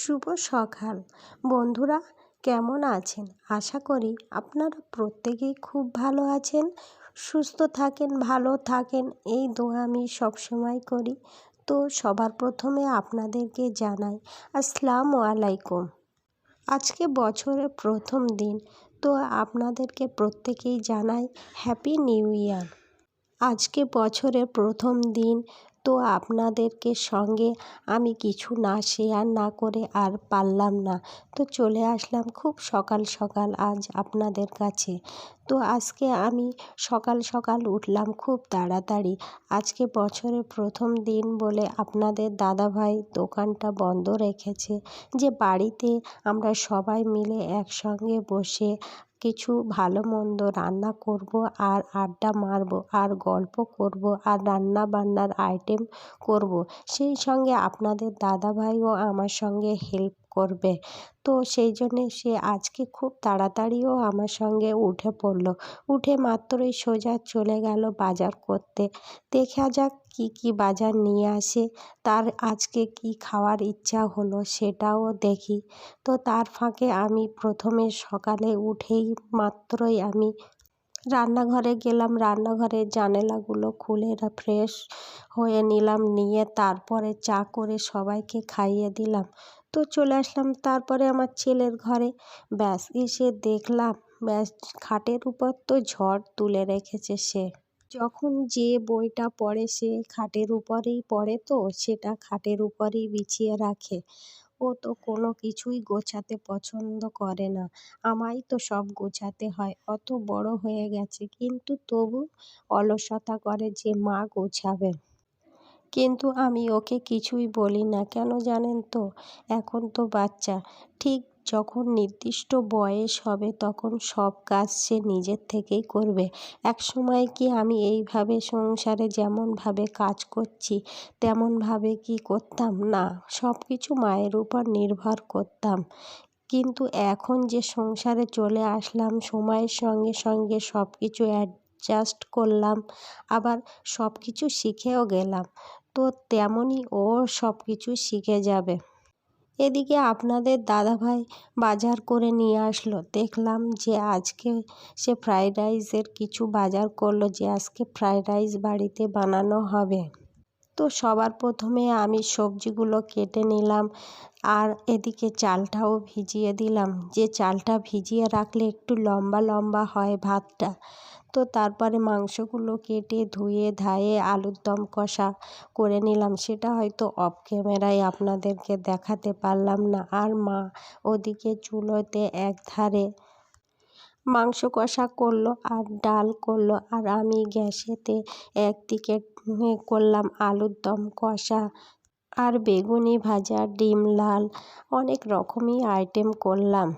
শুভ সকাল। বন্ধুরা, কেমন আছেন? আশা করি আপনারা প্রত্যেকেই খুব ভালো আছেন, সুস্থ থাকেন, ভালো থাকেন, এই দোয়া আমি সবসময় করি। তো সবার প্রথমে আপনাদেরকে জানাই, আসসালামু আলাইকুম। আজকে বছরের প্রথম দিন, তো আপনাদেরকে প্রত্যেকেই জানাই হ্যাপি নিউ ইয়ার আজকে বছরের প্রথম দিন তো আপনাদেরকে সঙ্গে আমি কিছু না শেয়ার না করে আর পারলাম না। তো চলে আসলাম খুব সকাল সকাল আজ আপনাদের কাছে। তো আজকে আমি সকাল সকাল উঠলাম খুব তাড়াতাড়ি। আজকে বছরের প্রথম দিন বলে আপনাদের দাদাভাই দোকানটা বন্ধ রেখেছে। যে বাড়িতে আমরা সবাই মিলে একসঙ্গে বসে কিছু ভালো মন্দ রান্না করব আর আড্ডা মারব আর গল্প করব আর রান্না বান্নার আইটেম করব। সেই সঙ্গে আপনাদের দাদাভাইও আমার সঙ্গে হেল্প করবে। তো সেই জন্যে সে আজকে খুব তাড়াতাড়িও আমার সঙ্গে উঠে পড়ল। উঠে মাত্রই সোজা চলে গেল বাজার করতে। দেখা যাক কি কি বাজার নিয়ে আসে। তার আজকে কি খাওয়ার ইচ্ছা হলো সেটাও দেখি। তো তার ফাঁকে আমি প্রথমে সকালে উঠেই মাত্রই আমি রান্নাঘরে গেলাম। রান্নাঘরের জানালাগুলো খুলে ফ্রেশ হয়ে নিলাম। নিয়ে তারপরে চা করে সবাইকে খাইয়ে দিলাম। তো চলে আসলাম তারপরে আমার ছেলের ঘরে। ব্যাস, এসে দেখলাম, ব্যাস, খাটের উপর তো ঝড় তুলে রেখেছে সে। যখন যে বইটা পড়ে সে খাটের উপরেই পড়ে তো, সেটা খাটের উপরেই বিছিয়ে রাখে। ও তো কোনো কিছুই গোছাতে পছন্দ করে না। আমায় তো সব গোছাতে হয়, অত বড় হয়ে গেছে। কিন্তু তবু অলসতা করে যে মা গোছাবে। কিন্তু আমি ওকে কিছুই বলি না। কেন জানেন তো? এখন তো বাচ্চা। ঠিক যখন নির্দিষ্ট বয়স হবে তখন সব কাজ সে নিজের থেকেই করবে। এক সময় কি আমি এইভাবে সংসারে যেমনভাবে কাজ করছি, তেমনভাবে কি করতাম? না সব কিছু মায়ের উপর নির্ভর করতাম। কিন্তু এখন যে সংসারে চলে আসলাম, সময়ের সঙ্গে সঙ্গে সব কিছু অ্যাডজাস্ট করলাম, আবার সব কিছু শিখেও গেলাম। তো তেমনই ও সব কিছু শিখে যাবে। এদিকে আপনাদের দাদাভাই বাজার করে নিয়ে আসলো। দেখলাম যে আজকে সে ফ্রায়েড রাইসের কিছু বাজার করল যে আজকে ফ্রায়েড রাইস বাড়িতে বানানো হবে। তো সবার প্রথমে আমি সবজিগুলো কেটে নিলাম আর এদিকে চালটাও ভিজিয়ে দিলাম। যে চালটা ভিজিয়ে রাখলে একটু লম্বা লম্বা হয় ভাতটা। তো তারপরে মাংসগুলো কেটে ধুয়ে ধায়ে আলুর দম কষা করে নিলাম। সেটা হয়তো অফ ক্যামেরায় আপনাদেরকে দেখাতে পারলাম না। আর মা ওদিকে চুলোতে এক ধারে মাংস কষা করল আর ডাল করল। আর আমি গ্যাসেতে একদিকে করলাম আলুর দম কষা আর বেগুনি ভাজা ডিম লাল অনেক রকমই আইটেম করলাম।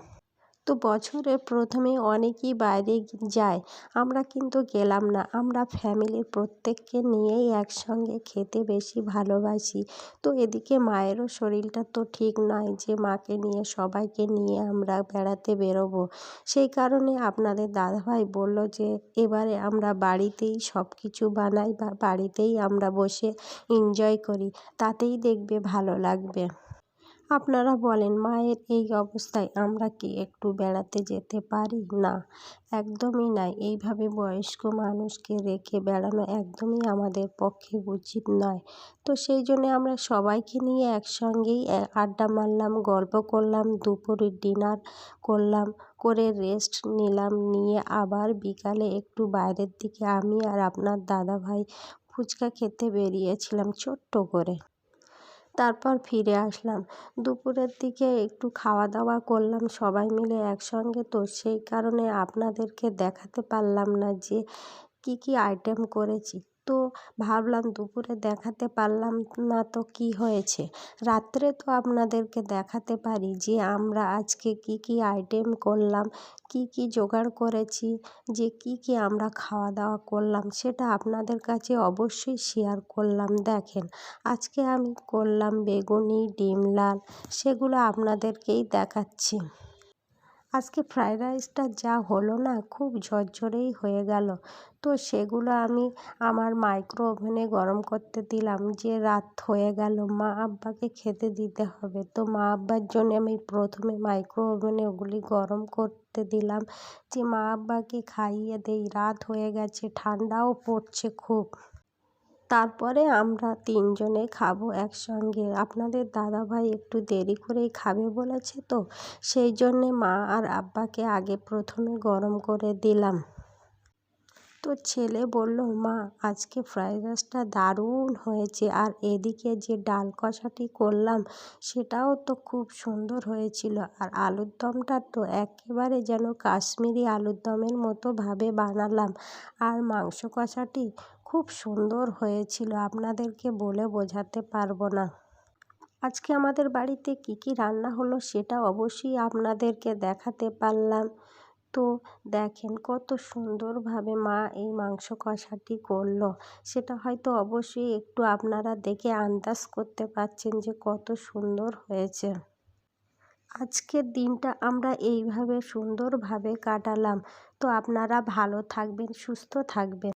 তো বছরের প্রথমে অনেকেই বাইরে যায়। আমরা কিন্তু গেলাম না। আমরা ফ্যামিলির প্রত্যেককে নিয়েই একসঙ্গে খেতে বেশি ভালোবাসি। তো এদিকে মায়েরও শরীরটা তো ঠিক নয় যে মাকে নিয়ে, সবাইকে নিয়ে আমরা বেড়াতে বেরোবো। সেই কারণে আপনাদের দাদাভাই বলল যে, এবারে আমরা বাড়িতেই সব কিছু বানাই বা বাড়িতেই আমরা বসে এনজয় করি। তাতেই দেখবে ভালো লাগবে। আপনারা বলেন, মায়ের এই অবস্থায় আমরা কি একটু বেড়াতে যেতে পারি? না, একদমই নাই। এইভাবে বয়স্ক মানুষকে রেখে বেড়ানো একদমই আমাদের পক্ষে উচিত নয়। তো সেই জন্যে আমরা সবাইকে নিয়ে একসঙ্গেই আড্ডা মারলাম, গল্প করলাম, দুপুরের ডিনার করলাম, করে রেস্ট নিলাম, নিয়ে আবার বিকালে একটু বাইরের দিকে আমি আর আপনার দাদাভাই ফুচকা খেতে বেরিয়েছিলাম ছোট্ট করে। তারপর ফিরে আসলাম। দুপুরের দিকে একটু খাওয়া দাওয়া করলাম, সবাই মিলে একসঙ্গে। তো সেই কারণে আপনাদেরকে দেখাতে পারলাম না যে কী কী আইটেম করেছি। তো ভাবলাম দুপুরে দেখাতে পারলাম না তো কি হয়েছে। রাত্রে তো আপনাদেরকে দেখাতে পারি যে আমরা আজকে কি কি আইটেম করলাম, কি কি জোগাড় করেছি, যে কি কি আমরা খাওয়া দাওয়া করলাম, সেটা আপনাদের কাছে অবশ্যই শেয়ার করলাম। দেখেন, আজকে আমি করলাম বেগুনি, ডিম, লাল, সেগুলো আপনাদেরকেই দেখাচ্ছি। আজকে ফ্রায়েড রাইসটা যা হলো না, খুব ঝরঝরেই হয়ে গেল। তো সেগুলো আমি আমার মাইক্রো ওভেনে গরম করতে দিলাম, যে রাত হয়ে গেল, মা আব্বাকে খেতে দিতে হবে। তো মা আব্বার জন্য আমি প্রথমে মাইক্রো ওভেনে ওগুলি গরম করতে দিলাম, যে মা আব্বাকে খাইয়ে দেই, রাত হয়ে গেছে, ঠান্ডাও পড়ছে খুব। তারপরে আমরা তিনজনে খাব একসঙ্গে। আপনাদের দাদাভাই একটু দেরি করেই খাবে বলেছে তো, সেই জন্যে মা আর আব্বাকে আগে প্রথমে গরম করে দিলাম। তো ছেলে বলল, মা, আজকে ফ্রায়েড রাইসটা দারুণ হয়েছে। আর এদিকে যে ডাল কষাটি করলাম, সেটাও তো খুব সুন্দর হয়েছিল। আর আলুর দমটা তো একেবারে যেন কাশ্মীরি আলুর দমের মতো ভাবে বানালাম। আর মাংস কষাটি খুব সুন্দর হয়েছিল। আপনাদেরকে বলে বোঝাতে পারব না। আজকে আমাদের বাড়িতে কী কী রান্না হলো সেটা অবশ্যই আপনাদেরকে দেখাতে পারলাম। তো দেখেন কত সুন্দরভাবে মা এই মাংস কষাটি করল। সেটা হয়তো অবশ্যই একটু আপনারা দেখে আন্দাজ করতে পারছেন যে কত সুন্দর হয়েছে। আজকের দিনটা আমরা এইভাবে সুন্দরভাবে কাটালাম। তো আপনারা ভালো থাকবেন, সুস্থ থাকবেন।